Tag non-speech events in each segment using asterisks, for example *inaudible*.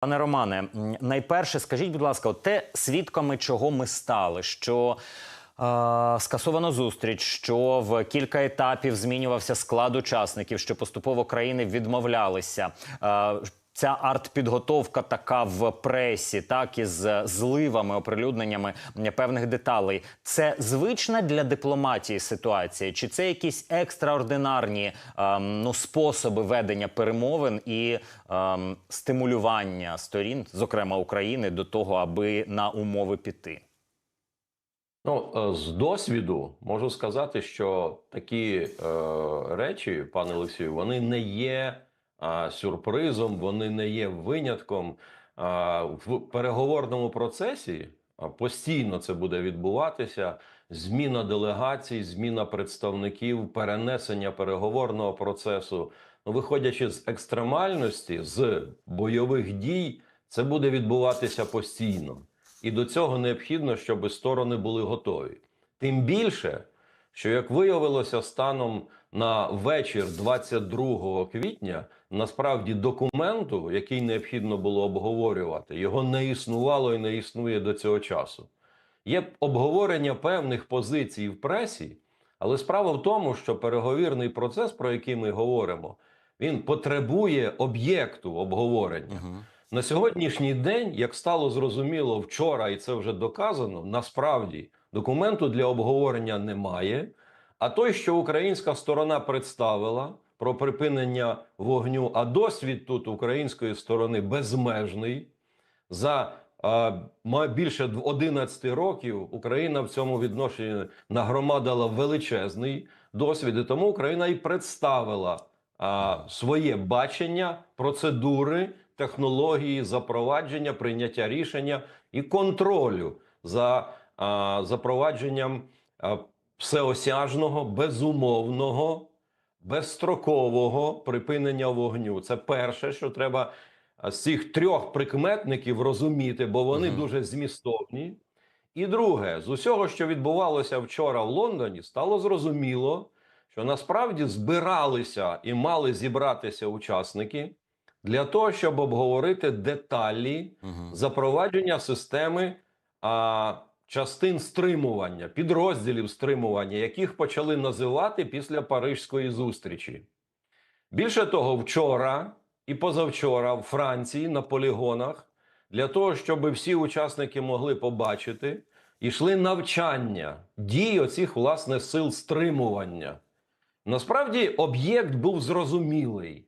Пане Романе, найперше, скажіть, будь ласка, от те свідками чого ми стали, що е, скасовано зустріч, що в кілька етапів змінювався склад учасників, що поступово країни відмовлялися. Е, Ця артпідготовка така в пресі, так із зливами, оприлюдненнями певних деталей. Це звична для дипломатії ситуація, чи це якісь екстраординарні ем, ну, способи ведення перемовин і ем, стимулювання сторін, зокрема України, до того, аби на умови піти? Ну, е, з досвіду можу сказати, що такі е, речі, пане Олексію, вони не є е, сюрпризом, вони не є винятком. В переговорному процесі постійно це буде відбуватися. Зміна делегацій, зміна представників, перенесення переговорного процесу. Ну, виходячи з екстремальності, з бойових дій, це буде відбуватися постійно. І до цього необхідно, щоб сторони були готові. Тим більше, що як виявилося станом на вечір 22 квітня, насправді документу, який необхідно було обговорювати, його не існувало і не існує до цього часу. Є обговорення певних позицій в пресі, але справа в тому, що переговірний процес, про який ми говоримо, він потребує об'єкту обговорення. Угу. На сьогоднішній день, як стало зрозуміло вчора, і це вже доказано, насправді документу для обговорення немає. А той, що українська сторона представила про припинення вогню, а досвід тут української сторони безмежний. За а, більше 11 років Україна в цьому відношенні нагромадила величезний досвід, і тому Україна і представила а, своє бачення, процедури, технології запровадження, прийняття рішення і контролю за а, запровадженням а, всеосяжного, безумовного, безстрокового припинення вогню. Це перше, що треба з цих трьох прикметників розуміти, бо вони Мгм. дуже змістовні. І друге, з усього, що відбувалося вчора в Лондоні, стало зрозуміло, що насправді збиралися і мали зібратися учасники для того, щоб обговорити деталі Угу. запровадження системи а, частин стримування, підрозділів стримування, яких почали називати після Парижської зустрічі. Більше того, вчора і позавчора в Франції на полігонах для того, щоб всі учасники могли побачити, йшли навчання дій оцих власне сил стримування. Насправді об'єкт був зрозумілий.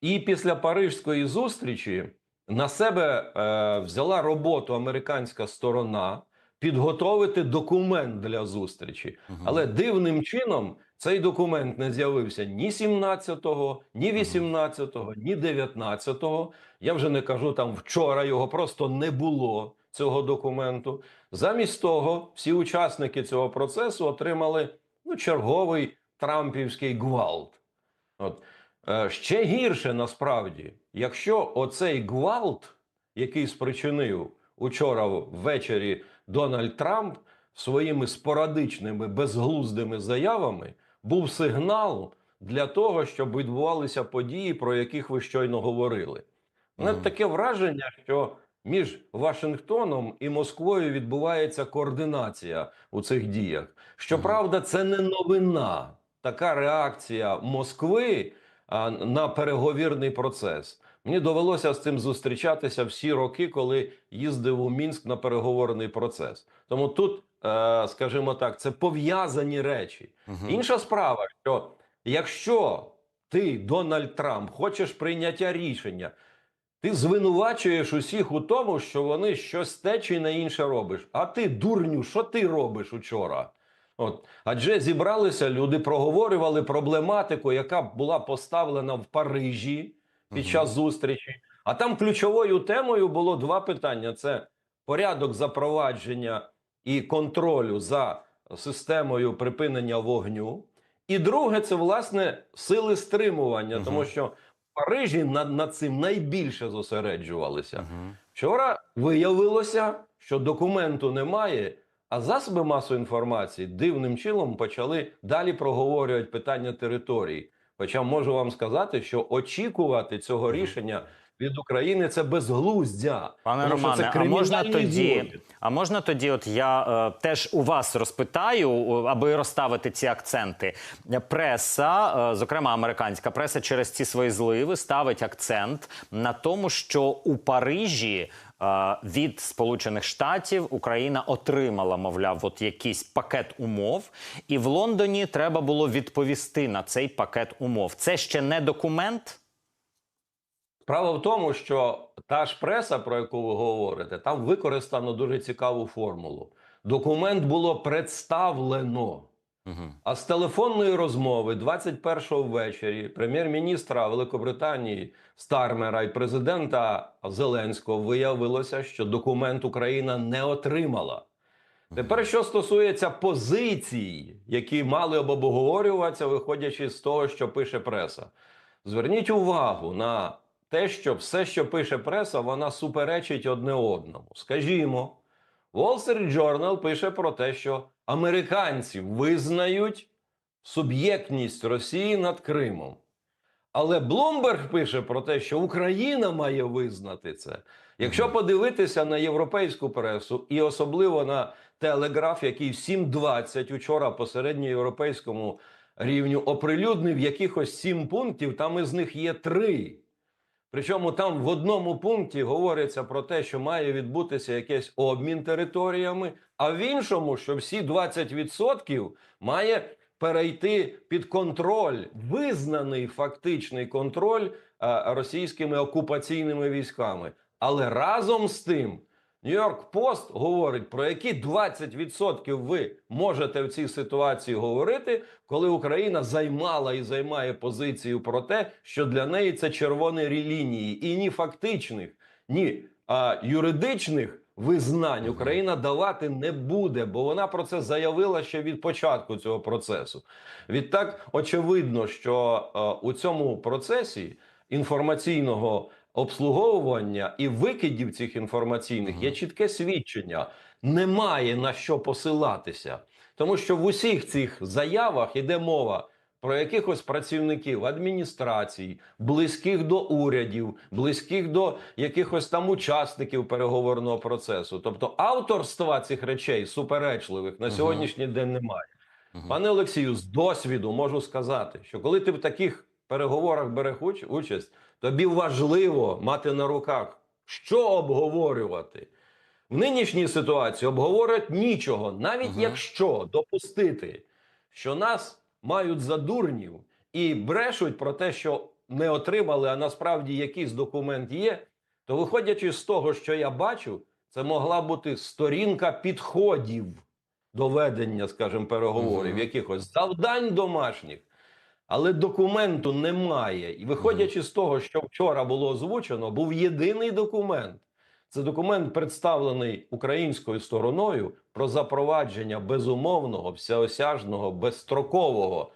І після Парижської зустрічі на себе е, взяла роботу американська сторона підготовити документ для зустрічі. Але дивним чином цей документ не з'явився ні 17-го, ні 18-го, ні 19-го. Я вже не кажу там вчора, його просто не було цього документу. Замість того, всі учасники цього процесу отримали ну, черговий трампівський гвалт. От. Е, Ще гірше насправді, якщо оцей гвалт, який спричинив учора ввечері Дональд Трамп своїми спорадичними безглуздими заявами, був сигнал для того, щоб відбувалися події, про яких ви щойно говорили. Мене Мгм. таке враження, що між Вашингтоном і Москвою відбувається координація у цих діях. Щоправда, це не новина. Така реакція Москви на переговірний процес. Мені довелося з цим зустрічатися всі роки, коли їздив у Мінськ на переговорний процес. Тому тут, е, скажімо так, це пов'язані речі. Інша справа, що якщо ти, Дональд Трамп, хочеш прийняття рішення, ти звинувачуєш усіх у тому, що вони щось те чи не інше робиш. А ти, дурню, що ти робиш учора? От. Адже зібралися люди, проговорювали проблематику, яка була поставлена в Парижі під час зустрічі. А там ключовою темою було два питання: це порядок запровадження і контролю за системою припинення вогню. І друге, це власне сили стримування, тому що в Парижі над, над цим найбільше зосереджувалися. Угу. Вчора виявилося, що документу немає, а засоби масової інформації дивним чином почали далі проговорювати питання території. Хоча можу вам сказати, що очікувати цього рішення від України це безглуздя. Пане Тому що це Романе, а можна тоді, злочин. а можна тоді, от я е, теж у вас розпитаю, аби розставити ці акценти. Преса, е, зокрема американська преса, через ці свої зливи ставить акцент на тому, що у Парижі. Е, Від Сполучених Штатів Україна отримала, мовляв, от якийсь пакет умов, і в Лондоні треба було відповісти на цей пакет умов. Це ще не документ. Справа в тому, що та ж преса, про яку ви говорите, там використано дуже цікаву формулу. Документ було представлено. А з телефонної розмови 21-го ввечері прем'єр-міністра Великобританії Стармера і президента Зеленського виявилося, що документ Україна не отримала. Тепер, що стосується позицій, які мали б обговорюватися, виходячи з того, що пише преса, зверніть увагу на те, що все, що пише преса, вона суперечить одне одному. Скажімо, Wall Street Journal пише про те, що американці визнають суб'єктність Росії над Кримом. Але Блумберг пише про те, що Україна має визнати це. Якщо подивитися на європейську пресу і особливо на телеграф, який в 7.20 учора по середньоєвропейському рівню оприлюднив якихось сім пунктів, там із них є три. Причому там в одному пункті говориться про те, що має відбутися якийсь обмін територіями, а в іншому, що всі 20% має перейти під контроль, визнаний фактичний контроль е, російськими окупаційними військами. Але разом з тим, Нью-Йорк Пост говорить, про які 20% ви можете в цій ситуації говорити, коли Україна займала і займає позицію про те, що для неї це червоні лінії, і ні фактичних, ні а, юридичних визнань Україна давати не буде, бо вона про це заявила ще від початку цього процесу. Відтак, очевидно, що е, у цьому процесі інформаційного обслуговування і викидів цих інформаційних є чітке свідчення. Немає на що посилатися, тому що в усіх цих заявах йде мова про якихось працівників адміністрацій, близьких до урядів, близьких до якихось там учасників переговорного процесу. Тобто авторства цих речей суперечливих на сьогоднішній день немає. Мгм. Пане Олексію, з досвіду можу сказати, що коли ти в таких переговорах береш уч- участь, тобі важливо мати на руках, що обговорювати. В нинішній ситуації обговорюють нічого, навіть Мгм. якщо допустити, що нас мають за дурнів і брешуть про те, що не отримали, а насправді якийсь документ є, то виходячи з того, що я бачу, це могла бути сторінка підходів до ведення, скажімо, переговорів, Мгм. якихось завдань домашніх. Але документу немає. І виходячи з того, що вчора було озвучено, був єдиний документ. Це документ, представлений українською стороною про запровадження безумовного, всеосяжного, безстрокового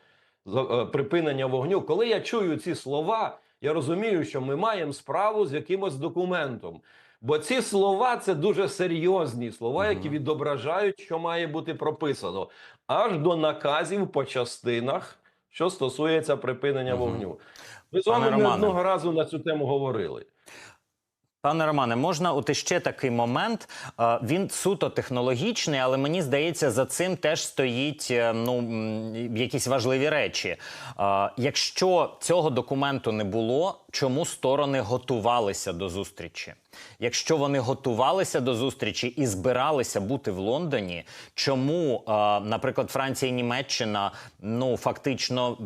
е, припинення вогню. Коли я чую ці слова, я розумію, що ми маємо справу з якимось документом. Бо ці слова це дуже серйозні слова, які відображають, що має бути прописано, аж до наказів по частинах, що стосується припинення Мгм. вогню. Ми з вами не одного разу на цю тему говорили. Пане Романе, можна от іще такий момент. Він суто технологічний, але мені здається, за цим теж стоїть е, ну якісь важливі речі. Якщо цього документу не було, чому сторони готувалися до зустрічі? Якщо вони готувалися до зустрічі і збиралися бути в Лондоні, чому, е, наприклад, Франція і Німеччина ну фактично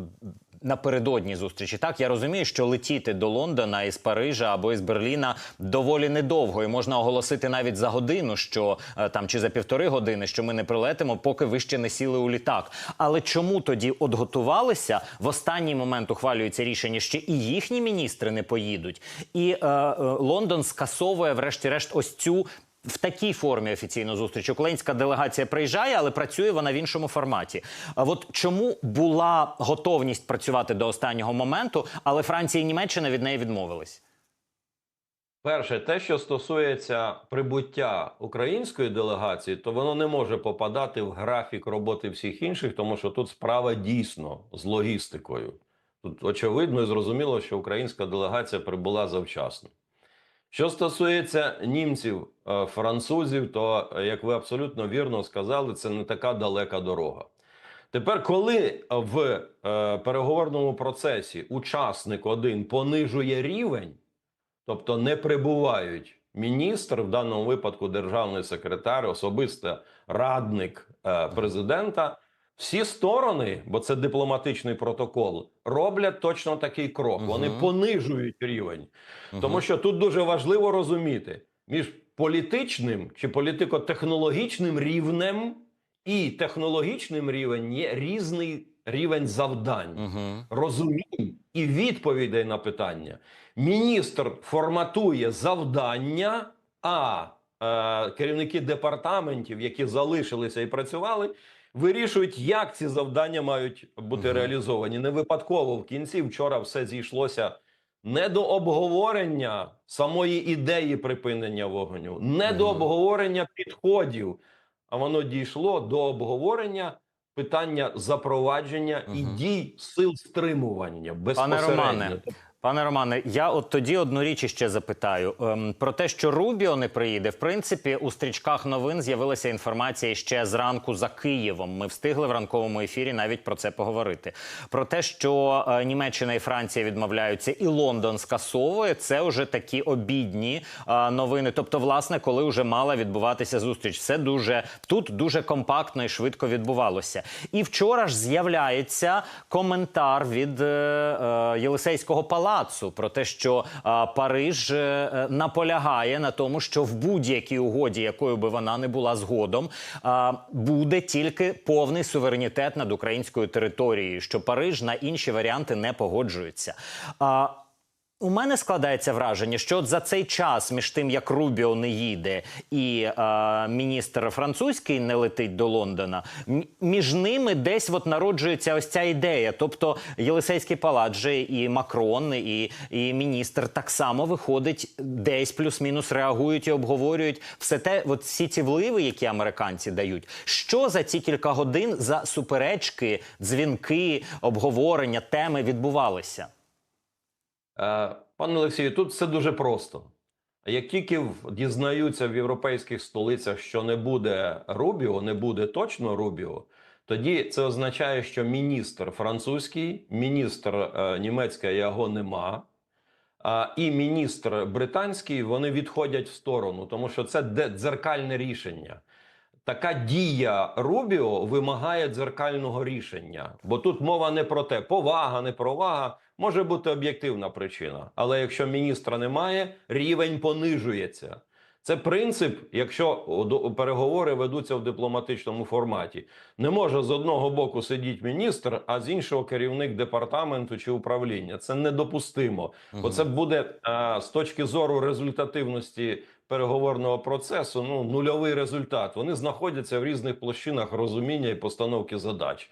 напередодні зустрічі. Так, я розумію, що летіти до Лондона із Парижа або із Берліна доволі недовго, і можна оголосити навіть за годину, що е, там чи за півтори години, що ми не прилетимо, поки ви ще не сіли у літак. Але чому тоді от готувалися в останній момент ухвалюється рішення, ще і їхні міністри не поїдуть, і е, е, Лондон скасовує, врешті-решт, ось цю. В такій формі офіційну зустріч українська делегація приїжджає, але працює вона в іншому форматі. А от чому була готовність працювати до останнього моменту, але Франція і Німеччина від неї відмовились? Перше, те, що стосується прибуття української делегації, то воно не може попадати в графік роботи всіх інших, тому що тут справа дійсно з логістикою. Тут очевидно і зрозуміло, що українська делегація прибула завчасно. Що стосується німців, е, французів, то е, як ви абсолютно вірно сказали, це не така далека дорога. Тепер, коли в е, переговорному процесі учасник один понижує рівень, тобто не прибувають міністр, в даному випадку державний секретар, особисто радник президента, всі сторони, бо це дипломатичний протокол, роблять точно такий крок. Вони понижують рівень. Тому що тут дуже важливо розуміти між політичним чи політико-технологічним рівнем і технологічним рівнем є різний рівень завдань, Мгм. розумінь і відповідей на питання. Міністр форматує завдання, а е, керівники департаментів, які залишилися і працювали, вирішують, як ці завдання мають бути реалізовані. Не випадково в кінці вчора все зійшлося не до обговорення самої ідеї припинення вогню, не до обговорення підходів, а воно дійшло до обговорення питання запровадження і дій сил стримування безпосередньо. Романе, Пане Романе, я от тоді одну річ іще запитаю ем, про те, що Рубіо не приїде. В принципі, у стрічках новин з'явилася інформація ще зранку за Києвом. Ми встигли в ранковому ефірі навіть про це поговорити. Про те, що е, Німеччина і Франція відмовляються, і Лондон скасовує, це вже такі обідні е, новини. Тобто, власне, коли вже мала відбуватися зустріч, все дуже тут дуже компактно і швидко відбувалося. І вчора ж з'являється коментар від е, е, Єлисейського палацу про те, що а, Париж е, наполягає на тому, що в будь-якій угоді, якою би вона не була згодом, а, буде тільки повний суверенітет над українською територією, що Париж на інші варіанти не погоджується. А, у мене складається враження, що от за цей час між тим, як Рубіо не їде, і е, міністр французький не летить до Лондона, між ними десь от народжується ось ця ідея. Тобто Єлисейський палац же і Макрон, і, і міністр так само виходить десь плюс-мінус реагують і обговорюють все те, от всі ці вливи, які американці дають. Що за ці кілька годин за суперечки, дзвінки, обговорення, теми відбувалися? Е, Пане Олексію, тут все дуже просто. Як тільки дізнаються в європейських столицях, що не буде Рубіо, не буде точно Рубіо, тоді це означає, що міністр французький, міністр е, німецький його нема, а, і міністр британський вони відходять в сторону, тому що це дзеркальне рішення. Така дія Рубіо вимагає дзеркального рішення, бо тут мова не про те, повага, не провага, може бути об'єктивна причина. Але якщо міністра немає, рівень понижується. Це принцип, якщо переговори ведуться в дипломатичному форматі. Не може з одного боку сидіти міністр, а з іншого керівник департаменту чи управління. Це недопустимо. Бо це буде а, з точки зору результативності переговорного процесу ну нульовий результат. Вони знаходяться в різних площинах розуміння і постановки задач.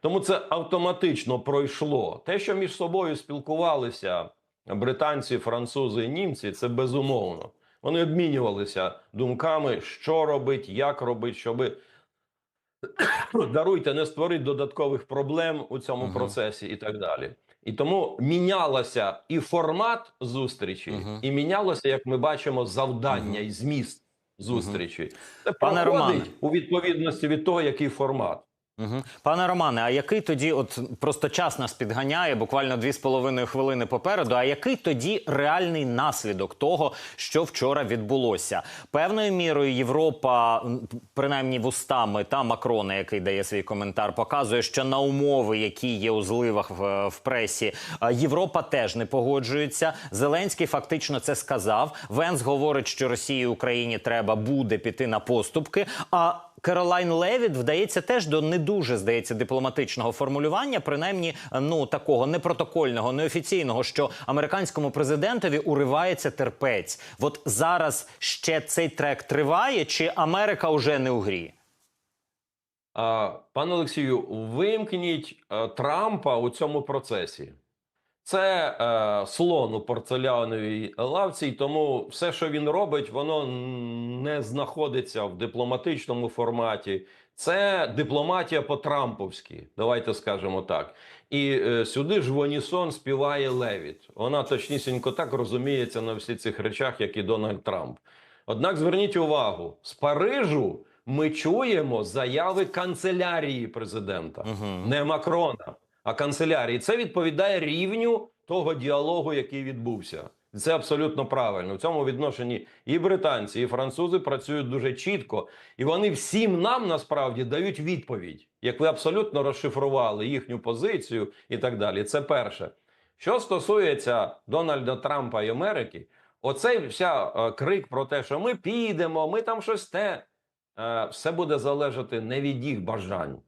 Тому це автоматично пройшло. Те, що між собою спілкувалися британці, французи і німці, це безумовно. Вони обмінювалися думками, що робить, як робить, щоби *coughs* даруйте, не створити додаткових проблем у цьому Мгм. процесі і так далі. І тому мінялося і формат зустрічі, Мгм. і мінялося, як ми бачимо, завдання Мгм. і зміст зустрічі. Це Пане проходить Романе. у відповідності від того, який формат. Угу. Пане Романе, а який тоді, от просто час нас підганяє, буквально дві з половиною хвилини попереду. А який тоді реальний наслідок того, що вчора відбулося? Певною мірою Європа, принаймні вустами та Макрона, який дає свій коментар, показує, що на умови, які є у зливах в, в пресі, а, Європа теж не погоджується. Зеленський фактично це сказав. Венс говорить, що Росії і Україні треба буде піти на поступки. А Керолайн Левіт вдається теж до не дуже здається дипломатичного формулювання, принаймні ну такого непротокольного, неофіційного, що американському президентові уривається терпець. От зараз ще цей трек триває, чи Америка вже не у грі? А, пане Олексію, вимкніть е, Трампа у цьому процесі. Це е, слон у порцеляновій лавці, і тому все, що він робить, воно не знаходиться в дипломатичному форматі. Це дипломатія по-трамповськи, давайте скажемо так. І е, сюди ж в унісон співає Левіт. Вона точнісінько так розуміється на всіх цих речах, як і Дональд Трамп. Однак зверніть увагу, з Парижу ми чуємо заяви канцелярії президента, Мгм. не Макрона, канцелярії. Це відповідає рівню того діалогу, який відбувся. Це абсолютно правильно. В цьому відношенні і британці, і французи працюють дуже чітко, і вони всім нам насправді дають відповідь, як ви абсолютно розшифрували їхню позицію і так далі. Це перше. Що стосується Дональда Трампа і Америки, оцей вся е, крик про те, що ми підемо, ми там щось те, е, все буде залежати не від їх бажань.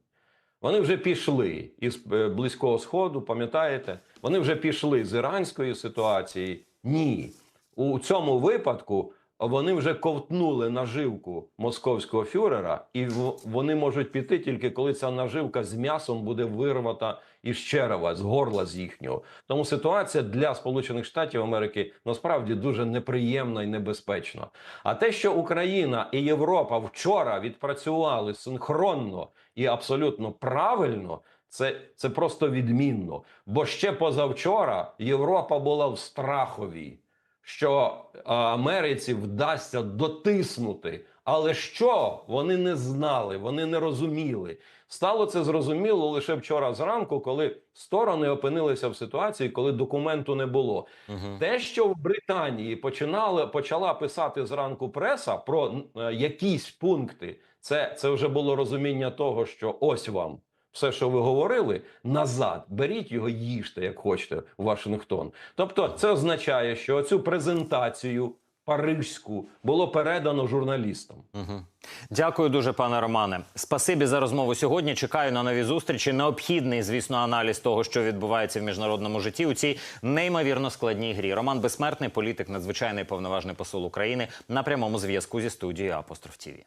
Вони вже пішли із е, Близького Сходу, пам'ятаєте? Вони вже пішли з іранської ситуації. Ні. У цьому випадку вони вже ковтнули наживку московського фюрера, і вони можуть піти тільки коли ця наживка з м'ясом буде вирвата із черева, з горла з їхнього. Тому ситуація для Сполучених Штатів Америки насправді дуже неприємна і небезпечна. А те, що Україна і Європа вчора відпрацювали синхронно і абсолютно правильно, це, це просто відмінно. Бо ще позавчора Європа була в страхові, що Америці вдасться дотиснути. Але що вони не знали, вони не розуміли. Стало це зрозуміло лише вчора зранку, коли сторони опинилися в ситуації, коли документу не було. Мгм. Те, що в Британії починали почала писати зранку преса про е, якісь пункти, це, це вже було розуміння того, що ось вам все, що ви говорили, назад беріть його, їжте, як хочете, Вашингтон. Тобто, це означає, що цю презентацію парижську було передано журналістам. Угу. Дякую дуже, пане Романе. Спасибі за розмову сьогодні. Чекаю на нові зустрічі. Необхідний, звісно, аналіз того, що відбувається в міжнародному житті у цій неймовірно складній грі. Роман Безсмертний, політик, надзвичайний повноважний посол України на прямому зв'язку зі студією Апостроф ТІВІ.